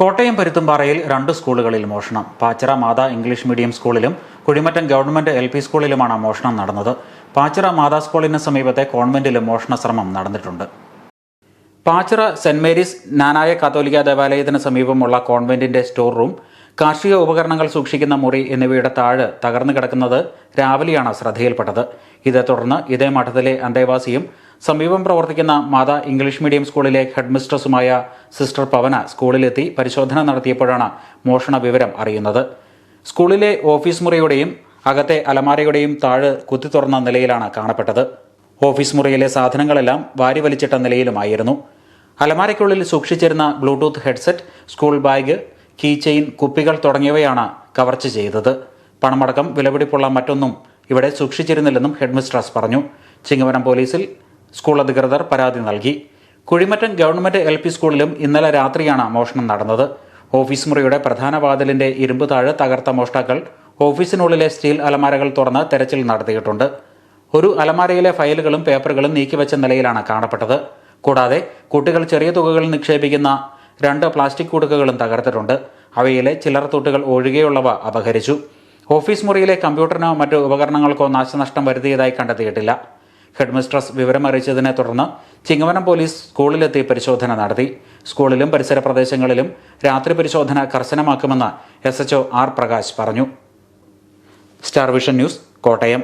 കോട്ടയം പരുത്തുംപാറയിൽ രണ്ട് സ്കൂളുകളിൽ മോഷണം. പാച്ചിറ മാതാ ഇംഗ്ലീഷ് മീഡിയം സ്കൂളിലും കുഴിമറ്റം ഗവൺമെന്റ് എൽ പി സ്കൂളിലുമാണ് മോഷണം നടന്നത്. പാച്ചിറ മാതാ സ്കൂളിന് സമീപത്തെ കോൺവെന്റിലും മോഷണ ശ്രമം നടന്നിട്ടുണ്ട്. പാച്ചിറ സെന്റ് മേരീസ് നാനായ കാത്തോലിക്ക ദേവാലയത്തിന് സമീപമുള്ള കോൺവെന്റിന്റെ സ്റ്റോർ റൂം കാർഷിക ഉപകരണങ്ങൾ സൂക്ഷിക്കുന്ന മുറി എന്നിവയുടെ താഴ് തകർന്നു കിടക്കുന്നത് രാവിലെയാണ് ശ്രദ്ധയിൽപ്പെട്ടത്. ഇതേ തുടർന്ന് ഇതേ മഠത്തിലെ അന്തേവാസിയും സമീപം പ്രവർത്തിക്കുന്ന മാതാ ഇംഗ്ലീഷ് മീഡിയം സ്കൂളിലെ ഹെഡ്മിസ്ട്രസുമായ സിസ്റ്റർ പവന സ്കൂളിലെത്തി പരിശോധന നടത്തിയപ്പോഴാണ് മോഷണ വിവരം അറിയുന്നത്. സ്കൂളിലെ ഓഫീസ് മുറിയുടെയും അകത്തെ അലമാരയുടെയും താഴ് കുത്തി തുറന്ന നിലയിലാണ് കാണപ്പെട്ടത്. ഓഫീസ് മുറിയിലെ സാധനങ്ങളെല്ലാം വാരി വലിച്ചിട്ട നിലയിലുമായിരുന്നു. അലമാരയ്ക്കുള്ളിൽ സൂക്ഷിച്ചിരുന്ന Bluetooth headset school bag key chain കുപ്പികൾ തുടങ്ങിയവയാണ് കവർച്ച ചെയ്തത്. പണമടക്കം വിലപിടിപ്പുള്ള മറ്റൊന്നും ഇവിടെ സൂക്ഷിച്ചിരുന്നില്ലെന്നും ഹെഡ്മിസ്ട്രസ് പറഞ്ഞു. ചിങ്ങവനം പോലീസിൽ സ്കൂൾ അധികൃതർ പരാതി നൽകി. കുഴിമറ്റം ഗവൺമെന്റ് എൽ പി സ്കൂളിലും ഇന്നലെ രാത്രിയാണ് മോഷണം നടന്നത്. ഓഫീസ് മുറിയുടെ പ്രധാന വാതിലിന്റെ ഇരുമ്പ് താഴ് തകർത്ത മോഷ്ടാക്കൾ ഓഫീസിനുള്ളിലെ സ്റ്റീൽ അലമാരകൾ തുറന്ന് തെരച്ചിൽ നടത്തിയിട്ടുണ്ട്. ഒരു അലമാരയിലെ ഫയലുകളും പേപ്പറുകളും നീക്കിവെച്ച നിലയിലാണ് കാണപ്പെട്ടത്. കൂടാതെ കുട്ടികൾ ചെറിയ തുകകൾ നിക്ഷേപിക്കുന്ന രണ്ട് പ്ലാസ്റ്റിക് കുടുക്കുകളും തകർത്തിട്ടുണ്ട്. അവയിലെ ചില്ലറ തൊട്ടുകൾ ഒഴികെയുള്ളവ അപഹരിച്ചു. ഓഫീസ് മുറിയിലെ കമ്പ്യൂട്ടറിനോ മറ്റു ഉപകരണങ്ങൾക്കോ നാശനഷ്ടം വരുത്തിയതായി കണ്ടെത്തിയിട്ടില്ല. ഹെഡ്മിസ്ട്രസ് വിവരം അറിയിച്ചതിനെ തുടർന്ന് ചിങ്ങവനം പോലീസ് സ്കൂളിലെത്തി പരിശോധന നടത്തി. സ്കൂളിലും പരിസര പ്രദേശങ്ങളിലും രാത്രി പരിശോധന കർശനമാക്കുമെന്ന് എസ് ആർ പ്രകാശ് പറഞ്ഞു. Star vision news Kottayam.